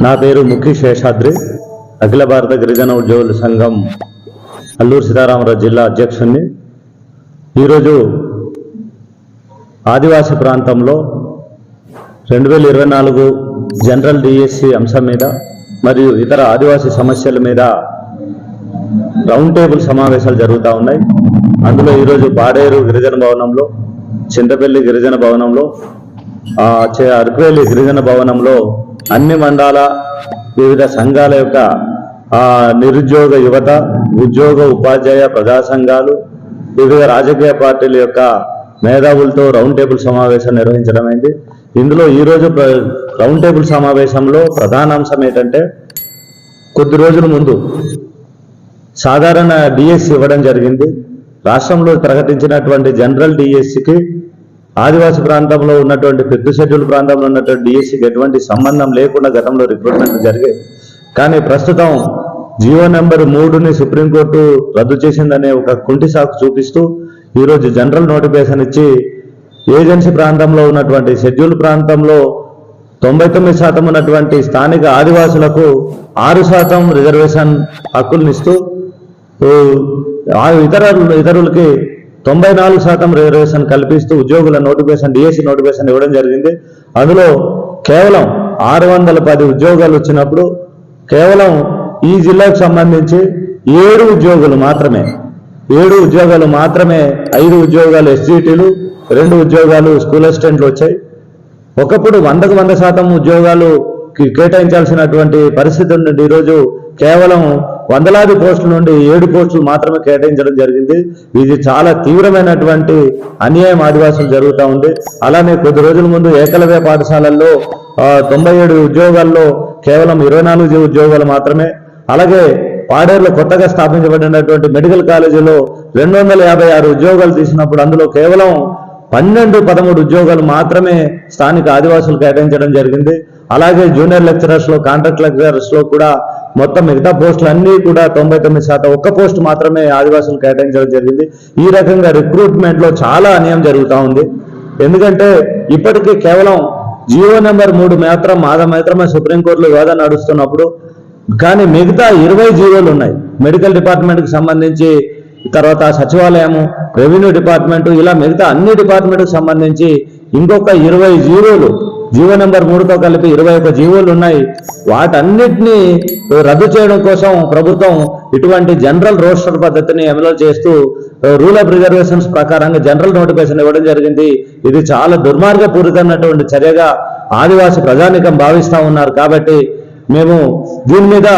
నా పేరు ముఖి శేషాద్రి అఖిల భారత గిరిజన ఉద్యోగుల సంఘం అల్లూరు సీతారామరాజు జిల్లా అధ్యక్షుణ్ణి. ఈరోజు ఆదివాసీ ప్రాంతంలో రెండు వేల ఇరవై నాలుగు జనరల్ డిఎస్సి అంశం మీద మరియు ఇతర ఆదివాసీ సమస్యల మీద రౌండ్ టేబుల్ సమావేశాలు జరుగుతూ ఉన్నాయి. అందులో ఈరోజు పాడేరు గిరిజన భవనంలో చింతపల్లి గిరిజన భవనంలో చే- అరకువేలి గిరిజన భవనంలో అన్ని మండల వివిధ సంఘాల యొక్క నిరుద్యోగ యువత ఉద్యోగ ఉపాధ్యాయ ప్రజా సంఘాలు వివిధ రాజకీయ పార్టీల యొక్క మేధావులతో రౌండ్ టేబుల్ సమావేశం నిర్వహించడమైంది. ఇందులో ఈరోజు ప్ర- రౌండ్ టేబుల్ సమావేశంలో ప్రధాన అంశం ఏంటంటే కొద్ది రోజుల ముందు సాధారణ డిఎస్సి ఇవ్వడం జరిగింది. రాష్ట్రంలో ప్రకటించినటువంటి జనరల్ డిఎస్సికి ఆదివాసీ ప్రాంతంలో ఉన్నటువంటి పెద్ద షెడ్యూల్ ప్రాంతంలో ఉన్నటువంటి డిఎస్సికి ఎటువంటి సంబంధం లేకుండా గతంలో రిక్రూట్మెంట్ జరిగాయి కానీ ప్రస్తుతం జియో నెంబర్ మూడుని సుప్రీంకోర్టు రద్దు చేసిందనే ఒక కుంటి సాకు చూపిస్తూ ఈరోజు జనరల్ నోటిఫికేషన్ ఇచ్చి ఏజెన్సీ ప్రాంతంలో ఉన్నటువంటి షెడ్యూల్ ప్రాంతంలో తొంభై తొమ్మిది శాతం ఉన్నటువంటి స్థానిక ఆదివాసులకు ఆరు శాతం రిజర్వేషన్ హక్కులనిస్తూ ఆ ఇతర ఇతరులకి తొంభై నాలుగు శాతం రిజర్వేషన్ కల్పిస్తూ ఉద్యోగుల నోటిఫికేషన్ డిఎస్సి నోటిఫికేషన్ ఇవ్వడం జరిగింది. అందులో కేవలం ఆరు వందల పది ఉద్యోగాలు వచ్చినప్పుడు కేవలం ఈ జిల్లాకు సంబంధించి ఏడు ఉద్యోగులు మాత్రమే ఏడు ఉద్యోగాలు మాత్రమే ఐదు ఉద్యోగాలు ఎస్జిటీలు రెండు ఉద్యోగాలు స్కూల్ అసిస్టెంట్లు వచ్చాయి. ఒకప్పుడు వందకు వంద శాతం ఉద్యోగాలు కేటాయించాల్సినటువంటి పరిస్థితి నుండి ఈరోజు కేవలం వందలాది పోస్టుల నుండి ఏడు పోస్టులు మాత్రమే కేటాయించడం జరిగింది. ఇది చాలా తీవ్రమైనటువంటి అన్యాయం ఆదివాసులు జరుగుతూ ఉంది. అలానే కొద్ది రోజుల ముందు ఏకలవ్య పాఠశాలల్లో తొంభై ఏడు ఉద్యోగాల్లో కేవలం ఇరవై నాలుగు ఉద్యోగాలు మాత్రమే. అలాగే పాడేరులో కొత్తగా స్థాపించబడినటువంటి మెడికల్ కాలేజీలో రెండు వందల యాభై ఆరు ఉద్యోగాలు తీసినప్పుడు అందులో కేవలం పన్నెండు పదమూడు ఉద్యోగాలు మాత్రమే స్థానిక ఆదివాసులు కేటాయించడం జరిగింది. అలాగే జూనియర్ లెక్చరర్స్లో కాంట్రాక్ట్ లెక్చరర్స్లో కూడా మొత్తం మిగతా పోస్టులు అన్ని కూడా తొంభై తొమ్మిది శాతం ఒక్క పోస్ట్ మాత్రమే ఆదివాసులు కేటాయించడం జరిగింది. ఈ రకంగా రిక్రూట్మెంట్లో చాలా అన్యాయం జరుగుతూ ఉంది. ఎందుకంటే ఇప్పటికీ కేవలం జియో నెంబర్ మూడు మాత్రం మాద మాత్రమే సుప్రీంకోర్టులో వివాదం నడుస్తున్నప్పుడు కానీ మిగతా ఇరవై జీవోలు ఉన్నాయి. మెడికల్ డిపార్ట్మెంట్కి సంబంధించి తర్వాత సచివాలయము రెవెన్యూ డిపార్ట్మెంట్ ఇలా మిగతా అన్ని డిపార్ట్మెంట్కి సంబంధించి ఇంకొక ఇరవై జీవోలు జీవో నెంబర్ మూడుతో కలిపి ఇరవై ఒక జీవోలు ఉన్నాయి. వాటన్నిటినీ రద్దు చేయడం కోసం ప్రభుత్వం ఇటువంటి జనరల్ రోస్టర్ పద్ధతిని అమలు చేస్తూ రూల్ ఆఫ్ రిజర్వేషన్స్ ప్రకారంగా జనరల్ నోటిఫికేషన్ ఇవ్వడం జరిగింది. ఇది చాలా దుర్మార్గపూరితమైనటువంటి చర్యగా ఆదివాసి ప్రజానికం భావిస్తా ఉన్నారు. కాబట్టి మేము దీని మీద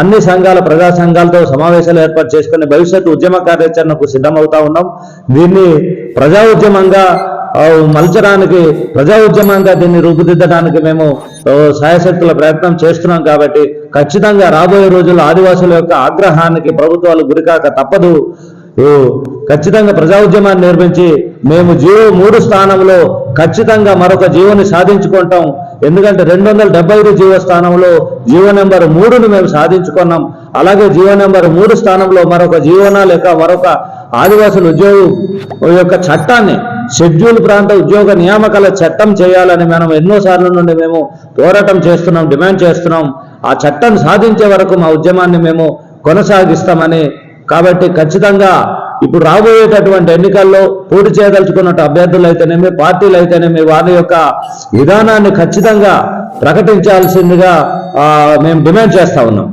అన్ని సంఘాల ప్రజా సంఘాలతో సమావేశాలు ఏర్పాటు చేసుకుని భవిష్యత్తు ఉద్యమ కార్యాచరణకు సిద్ధమవుతా ఉన్నాం. దీన్ని ప్రజా ఉద్యమంగా మలచడానికి ప్రజా ఉద్యమంగా దీన్ని రూపుదిద్దడానికి మేము సాయశక్తుల ప్రయత్నం చేస్తున్నాం కాబట్టి ఖచ్చితంగా రాబోయే రోజుల్లో ఆదివాసుల యొక్క ఆగ్రహానికి ప్రభుత్వాలు గురికాక తప్పదు. ఖచ్చితంగా ప్రజా ఉద్యమాన్ని నిర్మించి మేము జీవో మూడు స్థానంలో ఖచ్చితంగా మరొక జీవోని సాధించుకుంటాం. ఎందుకంటే రెండు వందల డెబ్బై ఐదు జీవో స్థానంలో జీవో నెంబర్ మూడును మేము సాధించుకున్నాం. అలాగే జీవో నెంబర్ మూడు స్థానంలో మరొక జీవన లేక మరొక ఆదివాసుల ఉద్యోగం యొక్క చట్టాన్ని షెడ్యూల్ ప్రాంత ఉద్యోగ నియామకాల చట్టం చేయాలని మనం ఎన్నో సార్లు నుండి మేము పోరాటం చేస్తున్నాం డిమాండ్ చేస్తున్నాం. ఆ చట్టం సాధించే వరకు మా ఉద్యమాన్ని మేము కొనసాగిస్తామని. కాబట్టి ఖచ్చితంగా ఇప్పుడు రాబోయేటటువంటి ఎన్నికల్లో పోటీ చేయదలుచుకున్నట్టు అభ్యర్థులు అయితేనేమి పార్టీలు అయితేనేమి వారి యొక్క విధానాన్ని ఖచ్చితంగా ప్రకటించాల్సిందిగా మేము డిమాండ్ చేస్తా ఉన్నాం.